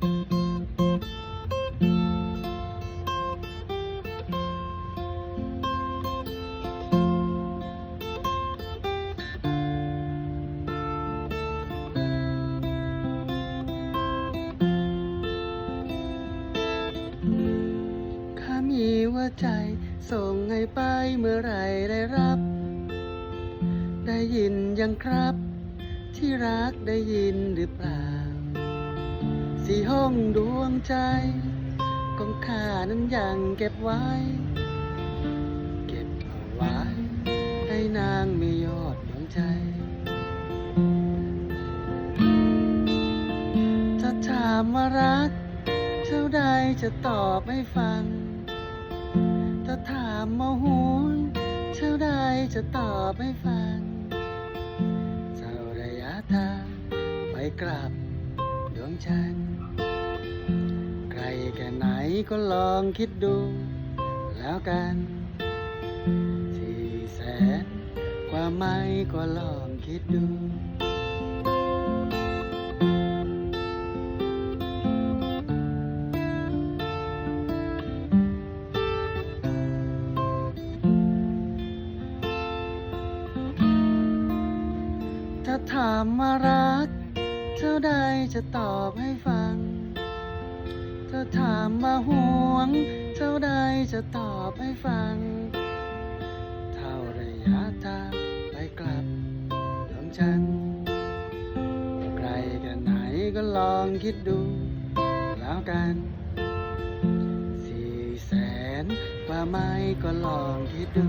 ข้ามีว่าใจส่งให้ไปเมื่อไรได้รับ ได้ยินยังครับ ที่รักได้ยินหรือเปล่า สีห้องดวงใจของข้านั้นยังเก็บไว้ เก็บเอาไว้ ให้นางไมียอดดวงใจถ้าถามว่ารัก เท่าใดจะตอบให้ฟังถ้าถามมาห่วงเท่าใดจะตอบให้ฟังเท่าระยะทางไปกลับดวงจันทร์ ก็ลองคิดดู แล้วกันสี่แสนกว่าไม่ก็ลองคิดดูถ้าถามมารัก เท่าใดจะตอบให้ฟัง ถาถามมาห่วง เท่าใดจะตอบให้ฟัง เท่าระยะทางไปกลับของฉันไกลแค่ไหนก็ลองคิดดู แล้วกันสี่แสนกว่าไม้ก็ลองคิดดู